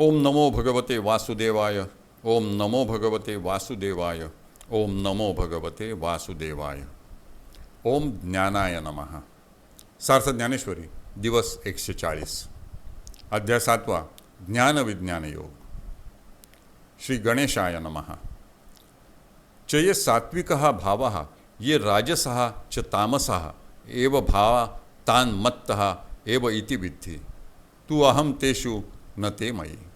ओम नमो भगवते वासुदेवाय, ओम नमो भगवते वासुदेवाय, ओम नमो भगवते वासुदेवाय। ओम ज्ञानाय नमः। सार्थ ज्ञानेश्वरी, दिवस एकशे चाळीस। अध्याय सातवा ज्ञान विज्ञान योग। श्री गणेशाय नमः। च ये सात्विकः भावः, ये राजसः च तामसः, एव भावा तान् मत्तः, एव इति विद्धी। तू अहम तेषु न ते मयी।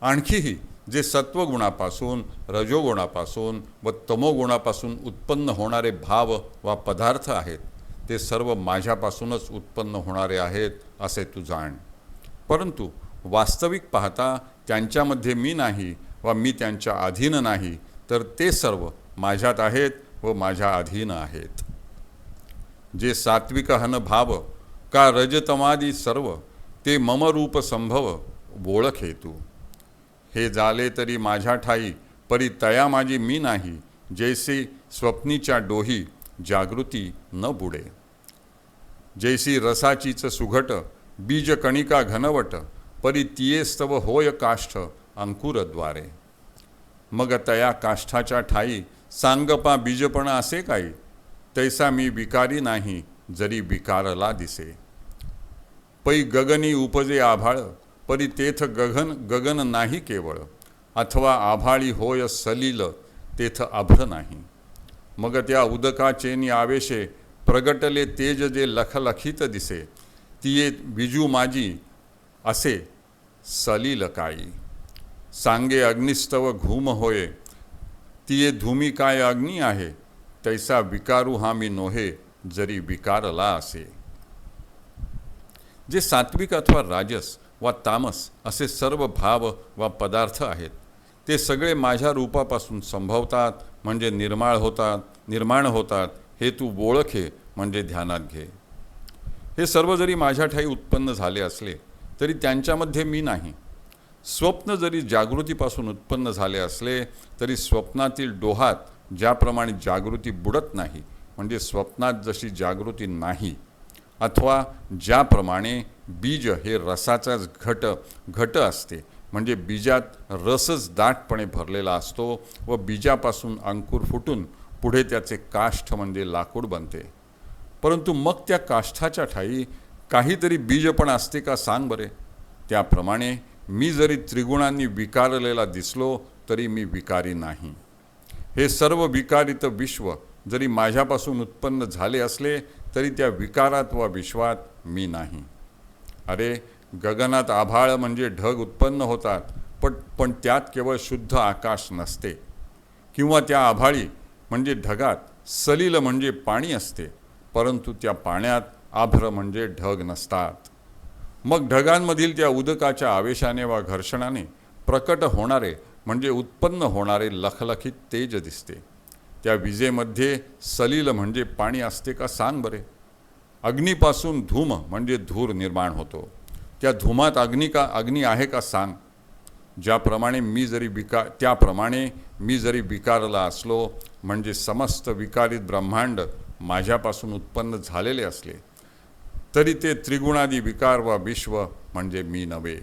आणखीही जे सत्वगुणापासून रजोगुणापासून व तमोगुणापासून उत्पन्न होणारे भाव वा पदार्थ आहेत ते सर्व माझ्यापासूनच उत्पन्न होणारे आहेत असे तू जाण. परंतु वास्तविक पाहता त्यांच्यामध्ये मी नाही वा मी त्यांच्या अधीन नाही तर ते सर्व माझ्यात आहेत व माझ्या अधीन आहेत. जे सात्विक हन भाव का रजतमादी सर्व ते मम रूप संभव ओळख हेतू. हे झाले तरी माझ्या ठाई परी तया माझी मी नाही जैसे स्वप्नीच्या डोही जागृती न बुडे. जैसी रसाचीच सुघट बीज कणिका घनवट परी तियेस्तव होय काष्ठ अंकुरद्वारे. मग तया काष्ठाच्या ठाई सांगपा बीजपणा असे काही तैसा मी विकारी नाही जरी विकारला दिसे. पै गगनी उपजे आभाळ परी तेथ गगन गगन नाही केवळ. अथवा आभाळी होय सलील तेथ अभ्र नाही. मग त्या उदकाचेनी आवेशे प्रगटले तेज जे लखलखित दिसे. तिये बिजू माझी असे सलील काळी सांगे अग्निस्तव घूम होय. तिये धूमी काय अग्नी आहे? तैसा विकारू हा मी नोहे जरी विकारला असे. जे सात्विक अथवा राजस वा तामस असे सर्व भाव वा पदार्थ आहेत ते सगळे माझ्या रूपापासून संभवतात म्हणजे निर्माळ होतात निर्माण होतात हे तू ओळखे म्हणजे ध्यानात घे. हे सर्व जरी माझ्या ठाई उत्पन्न झाले असले तरी त्यांच्यामध्ये मी नाही. स्वप्न जरी जागृतीपासून उत्पन्न झाले असले तरी स्वप्नातील डोहात ज्याप्रमाणे जागृती बुडत नाही म्हणजे स्वप्नात जशी जागृती नाही अथवा ज्याप्रमाणे बीज हे रसाचाच घट घट असते. म्हणजे बीजात रसच दाटपणे भरलेला असतो व बीजापासून अंकुर फुटून पुढे त्याचे काष्ठ म्हणजे लाकूड बनते. परंतु मग त्या काष्ठाच्या ठाई काहीतरी बीज पण असते का सांग बरे. त्याप्रमाणे मी जरी त्रिगुणांनी विकारलेला दिसलो तरी मी विकारी नाही. हे सर्व विकारित विश्व जरी माझ्यापासून उत्पन्न झाले असले तरी त्या विकारात वा विश्वात मी नाही. अरे गगनात आभाळ म्हणजे ढग उत्पन्न होतात पण पण त्यात केवळ शुद्ध आकाश नसते. किंवा त्या आभाळी म्हणजे ढगात सलील म्हणजे पाणी असते परंतु त्या पाण्यात आभ्र म्हणजे ढग नसतात. मग ढगांमधील त्या उदकाच्या आवेशाने वा घर्षणाने प्रकट होणारे म्हणजे उत्पन्न होणारे लखलखीत तेज दिसते. त्या विजेमध्ये सलील म्हणजे पाणी असते का सांग बरे. अग्नीपासून धूम म्हणजे धूर निर्माण होतो. त्या धुमात अग्नी का अग्नी आहे का सांग. ज्याप्रमाणे मी जरी विका त्याप्रमाणे मी जरी विकारला असलो म्हणजे समस्त विकारित ब्रह्मांड माझ्यापासून उत्पन्न झालेले असले तरी ते त्रिगुणादी विकार वा विश्व म्हणजे मी नव्हे.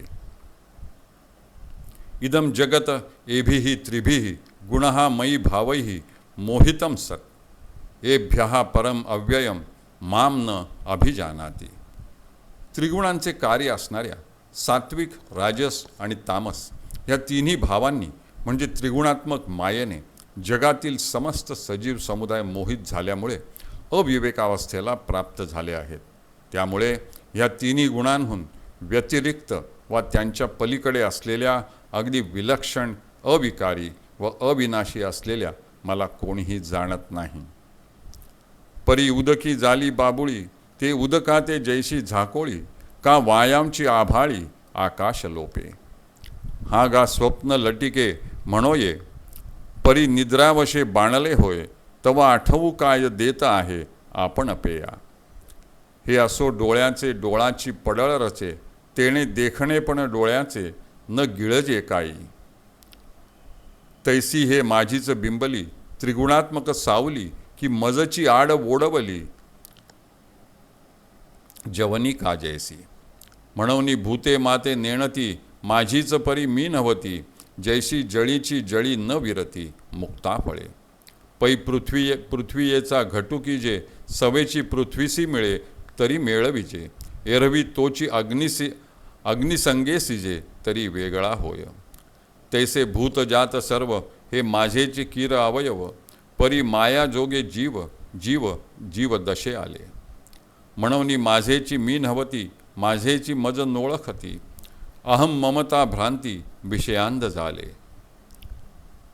इदम जगत एभिः त्रिभिः गुण मयी भावैः मोहितं सत्। एभ्यः परम अव्ययम माम न अभिजानाती। त्रिगुणांचे कार्य असणाऱ्या सात्विक राजस आणि तामस या तिन्ही भावांनी म्हणजे त्रिगुणात्मक मायेने जगातील समस्त सजीव समुदाय मोहित झाल्यामुळे अविवेकावस्थेला प्राप्त झाले आहेत। त्यामुळे या तिन्ही गुणांहून व्यतिरिक्त वा त्यांच्या पलीकडे असलेल्या अगदी विलक्षण अविकारी व अविनाशी असलेल्या मला कोणीही जाणत नाही. परी उदकी जाली बाबुळी ते उदका ते जैशी झाकोळी का वायामची आभाळी आकाश लोपे. हा गा स्वप्न लटिके म्हणोये परी निद्रावशे बाणले होय तवा आठवू काय देत आहे आपण पेया. हे असो डोळ्याचे डोळाची पडळ रचे तेणे देखणे पण डोळ्याचे न गिळजे काही. तैसी हे माझीच बिंबली त्रिगुणात्मक सावली की मजची आड ओडवली जवनी का जैसी? म्हणवनी भूते माते नेणती माझीच परी मी नव्हती जैशी जळीची जळी न विरती मुक्ता फळे. पै पृथ्वी पृथ्वीयेचा घटुकी जे सवेची पृथ्वीसी मिळे तरी मेळविजे एरवी तोची अग्निसी अग्निसंगे सिजे तरी वेगळा होय. तैसे भूतजात सर्व हे माझेचे किर अवयव परी माया जोगे जीव जीव जीव दशे आले. म्हणवनी माझेची मी हवती माझेची मज नोळखती अहम ममता भ्रांती विषयांध झाले.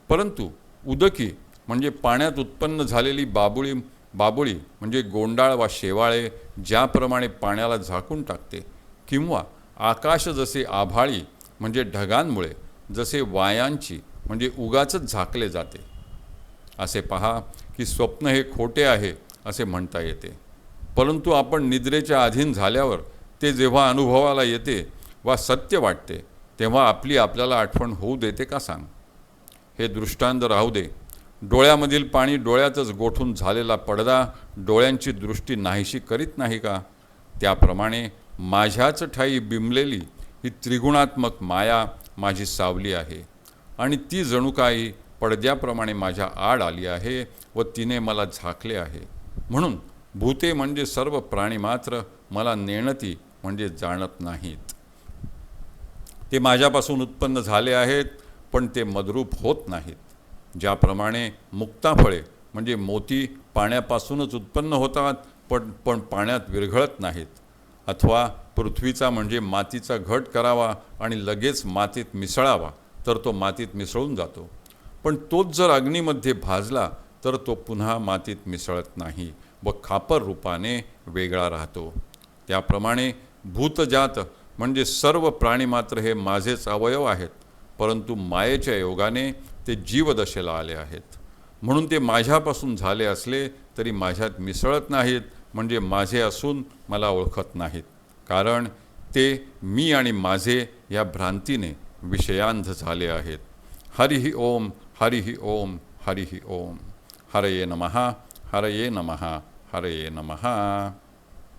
परंतु उदकी म्हणजे पाण्यात उत्पन्न झालेली बाबुळी बाबुळी म्हणजे गोंडाळ वा शेवाळे ज्याप्रमाणे पाण्याला झाकून टाकते किंवा आकाश जसे आभाळी म्हणजे ढगांमुळे जसे वायांची म्हणजे उगाचच झाकले जाते. असे पहा की स्वप्न हे खोटे आहे असे म्हणता येते. परंतु आपण निद्रेच्या अधीन झाल्यावर ते जेव्हा अनुभवाला येते वा सत्य वाटते तेव्हा आपली आपल्याला आठवण होऊ देते का सांग? हे दृष्टांत राहू दे. डोळ्यामधील पाणी डोळ्यातच गोठून झालेला पडदा डोळ्यांची दृष्टी नाहीशी करीत नाही का? त्याप्रमाणे माझ्याच ठाई बिंबलेली ही त्रिगुणात्मक माया माझी सावली आहे. आणि ती जणू काही पडद्याप्रमाणे माझ्या आड आली आहे व तिने मला झाकले आहे. म्हणून भूते म्हणजे सर्व प्राणी मात्र मला नेणती म्हणजे जाणत नाहीत. ते माझ्यापासून उत्पन्न झाले आहेत पण ते मद्रूप होत नाहीत. ज्याप्रमाणे मुक्ताफळे म्हणजे मोती पाण्यापासूनच उत्पन्न होतात पण पण पाण्यात विरघळत नाहीत. अथवा पृथ्वीचा म्हणजे मातीचा घट करावा आणि लगेच मातीत मिसळावा तर तो मातीत मिसळून जातो. पण तोच जर अग्नीमध्ये भाजला तर तो पुन्हा मातीत मिसळत नाही व खापर रूपाने वेगळा राहतो. त्याप्रमाणे भूतजात म्हणजे सर्व प्राणी मात्र हे माझेच अवयव आहेत परंतु मायेच्या योगाने ते जीवदशेला आले आहेत. म्हणून ते माझ्यापासून झाले असले तरी माझ्यात मिसळत नाहीत म्हणजे माझे असून मला ओळखत नाहीत. कारण ते मी आणि माझे या भ्रांतीने विषयांध झाले आहेत. हरिही ओम हरिही ओम हरिही ओम. हरये नमः हरये नमः हरये नमः.